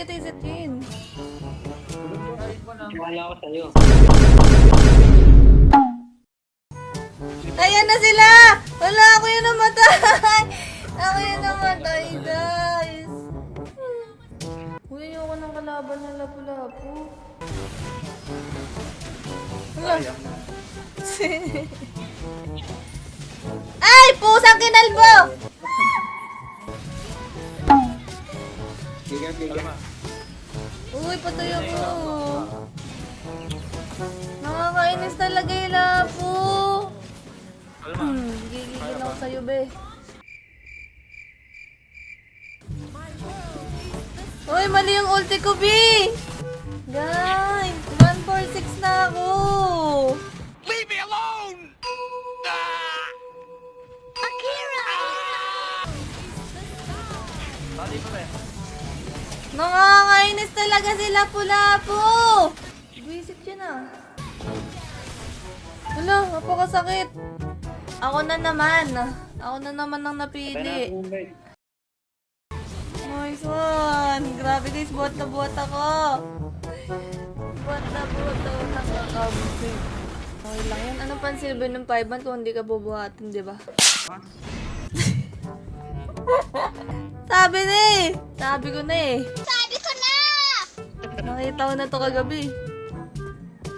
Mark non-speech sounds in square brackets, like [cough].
Kuya Tizetkin. Wala ko sa'yo. Ayan na sila! Wala, ako yung namatay! [laughs] Ako yung namatay, guys! Uy, ayoko ng kalaban ng lapu-lapu. Wala. Ay! [laughs] Pusang kinalbo! Giga. Uy, patay ako. Nakakainis talaga yung lapo. Hmm, gigigil ako sa'yo, be. Uy, mali yung ulti ko, B! Guys, 146 na ako! Nakakainis talaga sila pulapo! Visit yun ah. Wala, napakasakit. Ako na naman. Ako na naman ang napili. Nice one! Grabe guys, buhat na buhat ako. Buhat na buhat ako nakakabit. Okay lang yan. Ano pang silbi ng 5 month kung hindi ka bubuhatin, di ba? [laughs] Sabi na eh! Sabi ko na eh! Nakita ko na to kagabi.